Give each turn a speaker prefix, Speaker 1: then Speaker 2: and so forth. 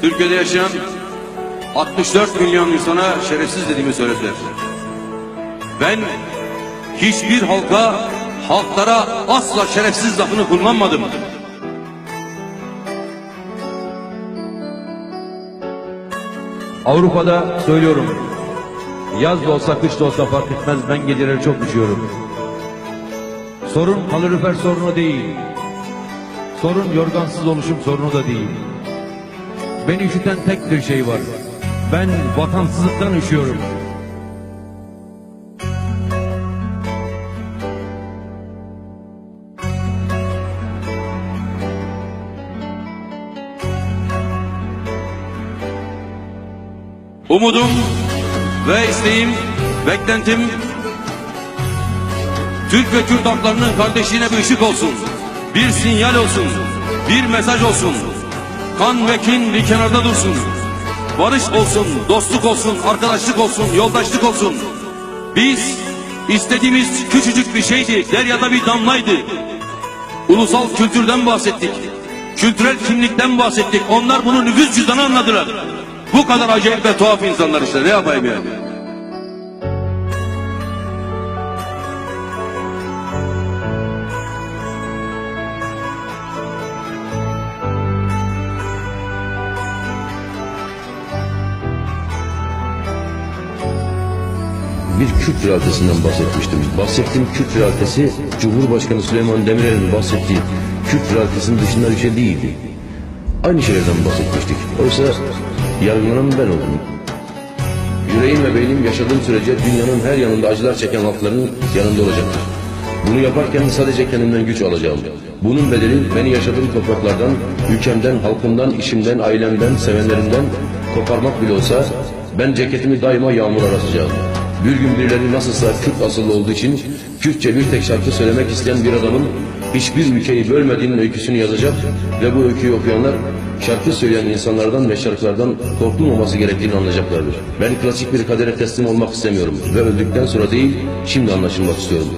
Speaker 1: Türkiye'de yaşayan 64 milyon insana şerefsiz dediğimi söylediler. Ben hiçbir halka, halklara asla şerefsiz lafını kullanmadım.
Speaker 2: Avrupa'da söylüyorum. Yaz da olsa kış da olsa fark etmez ben geceleri çok üşüyorum. Sorun kalorifer sorunu değil. Sorun yorgansız oluşum sorunu da değil. Beni üşüten tek bir şey var. Ben vatansızlıktan üşüyorum.
Speaker 1: Umudum ve isteğim, beklentim Türk ve Kürt halklarının kardeşliğine bir ışık olsun. Bir sinyal olsun. Bir mesaj olsun. Kan ve kin bir kenarda dursun. Barış olsun, dostluk olsun, arkadaşlık olsun, yoldaşlık olsun. Biz istediğimiz küçücük bir şeydi, deryada bir damlaydı. Ulusal kültürden bahsettik. Kültürel kimlikten bahsettik. Onlar bunu nüfus cüzdanı anladılar. Bu kadar acayip ve tuhaf insanlar işte. Ne yapayım yani?
Speaker 3: Bir Kürt realitesinden bahsetmiştim. Bahsettiğim Kürt realitesi Cumhurbaşkanı Süleyman Demirel'in bahsettiği Kürt realitesinin dışında bir şey değildi. Aynı şeylerden bahsetmiştik. Oysa yargılanan ben oldum. Yüreğim ve beynim yaşadığım sürece dünyanın her yanında acılar çeken halkların yanında olacaktır. Bunu yaparken sadece kendimden güç alacağım. Bunun bedeli beni yaşadığım topraklardan, ülkemden, halkımdan, işimden, ailemden, sevenlerimden koparmak bile olsa ben ceketimi daima yağmura asacağım. Bir gün birileri nasılsa Kürt asıllı olduğu için Kürtçe bir tek şarkı söylemek isteyen bir adamın hiçbir ülkeyi bölmediğinin öyküsünü yazacak ve bu öyküyü okuyanlar şarkı söyleyen insanlardan ve şarkılardan korkulmaması gerektiğini anlayacaklardır. Ben klasik bir kadere teslim olmak istemiyorum ve öldükten sonra değil, şimdi anlaşılmak istiyorum.